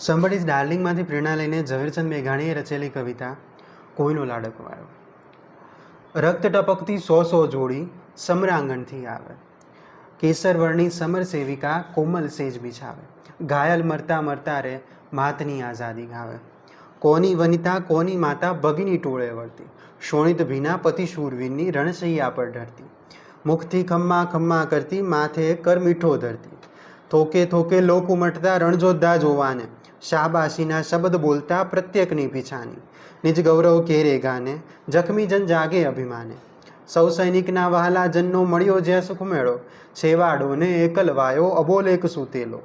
Somebody's ડાર્લિંગમાંથી પ્રેરણા લઈને ઝવેરચંદ મેઘાણીએ રચેલી કવિતા, કોઈનો લાડકો આવ્યો. રક્ત ટપકતી સો સો જોડી સમરાંગણથી આવે. કેસર વર્ણી સમર સેવિકા કોમલ સેજ બિછાવે. ઘાયલ મરતા મરતા રે માતની આઝાદી ગાવે. કોની વનિતા, કોની માતા ભગીની ટોળે વળતી. શોણિત ભીના પતિ શૂરવીરની રણશૈયા પર ઢરતી. મુખથી ખમ્મા ખમ્મા કરતી, માથે કર મીઠો ધરતી. થોકે થોકે લોક ઉમટતા, રણજોધા જોવાને. શાબાશીના શબ્દ બોલતા પ્રત્યેકની પીછાની નિજ ગૌરવ કેરે ગાને, જખમી જન જાગે અભિમાને. સૌ સૈનિકના વહાલા જનનો મળ્યો જ્યાં સુખ મેળો છેવાડોને એકલવાયો અબોલેક સૂતેલો.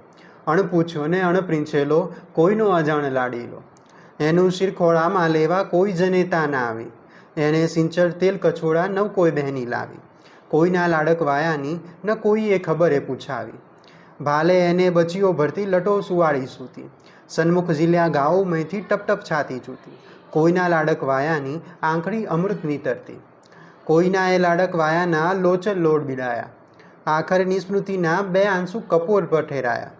અણપૂછ્યો ને અણપ્રીંછેલો, કોઈનો અજાણ લાડીલો. એનું શિર ખોળામાં લેવા કોઈ જનેતા ના આવી. એને સિંચર તેલ કછોડા ન કોઈ બહેની લાવી. કોઈના લાડક વાયાની ન કોઈએ ખબરે પૂછાવી. ભાલે એને બચીઓ ભરતી લટો સુવાળી સૂતી. સન્મુખ ઝીલ્યા ગાઓ મયથી ટપ ટપ છાતી ચૂતી. કોઈના લાડક વાયાની આંખડી અમૃત નીતરતી કોઈના એ લાડક વાયાના લોચલ લોડ બિડાયા. આખરની સ્મૃતિના બે આંસુ કપોર પર ઠેરાયા.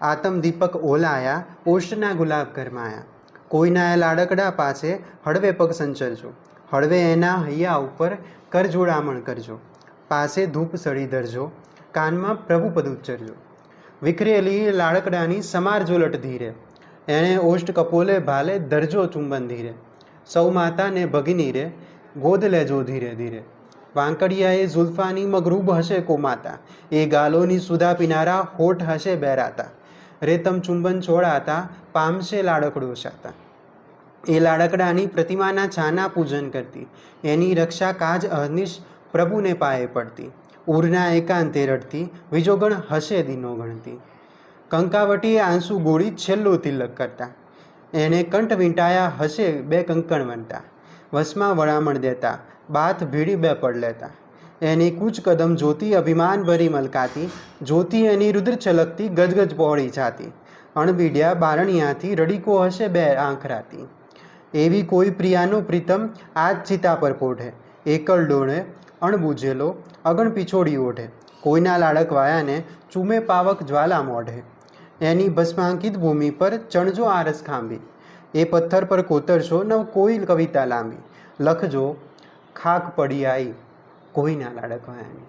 આતમ દીપક ઓલાયા, ઓષ્ટના ગુલાબ ગરમાયા. કોઈના એ લાડકડા પાસે હળવે પગ સંચરજો. હળવે એના હૈયા ઉપર કરજોડામણ કરજો. પાસે ધૂપ સળી ધરજો. કાનમાં પ્રભુપદ ઉચ્ચરજો. વિખરેલી લાડકડાની સમાર ઝુલટ ધીરે. એણે ઓષ્ટ કપોલે ભાલે ધરજો ચુંબન ધીરે. સૌ માતાને ભગિની રે, ગોદ લેજો ધીરે ધીરે. વાંકડિયાએ ઝુલ્ફાની મગરૂબ હશે કો માતા. એ ગાલોની સુધા પીનારા હોઠ હશે બેરાતા. રેતમ ચુંબન છોડાતા, પામશે લાડકડો શાતા. એ લાડકડાની પ્રતિમાના છાના પૂજન કરતી. એની રક્ષા કાજ અહનિશ પ્રભુને પાયે પડતી. ઉરના એકાંતે રડતી વિજોગણ હશે દિનો ગણતી. કંકાવટીએ આંસુ ગોળી છેલ્લો તિલક કરતા. એને કંઠ વીંટાયા હશે બે કંકણ વંટા. વસમાં વળામણ દેતા, બાથ ભીડી બે પડ લેતા. એની કૂચ કદમ જોતી, અભિમાન ભરી મલકાતી, જોતી એની રુદ્ર છલકતી, ગજગજ પહોળી છાતી અણબીડ્યા બારણિયાથી રડીકો હશે બે આંખ રાતી. એવી કોઈ પ્રિયાનો પ્રીતમ આજ ચિતા પર પોઢે. એકલ ડોળે અણબૂજેલો, અગણ પીછોડી ઓઢે. કોઈના લાડક વાયાને ચૂમે પાવક જ્વાલા મોઢે એની ભસ્માંકિત ભૂમિ પર ચણજો આરસ ખાંભી. એ પથ્થર પર કોતરશો નવ કોઈ કવિતા લાંબી. લખજો, ખાક પડી આઈ કોઈના લાડક વાયાની.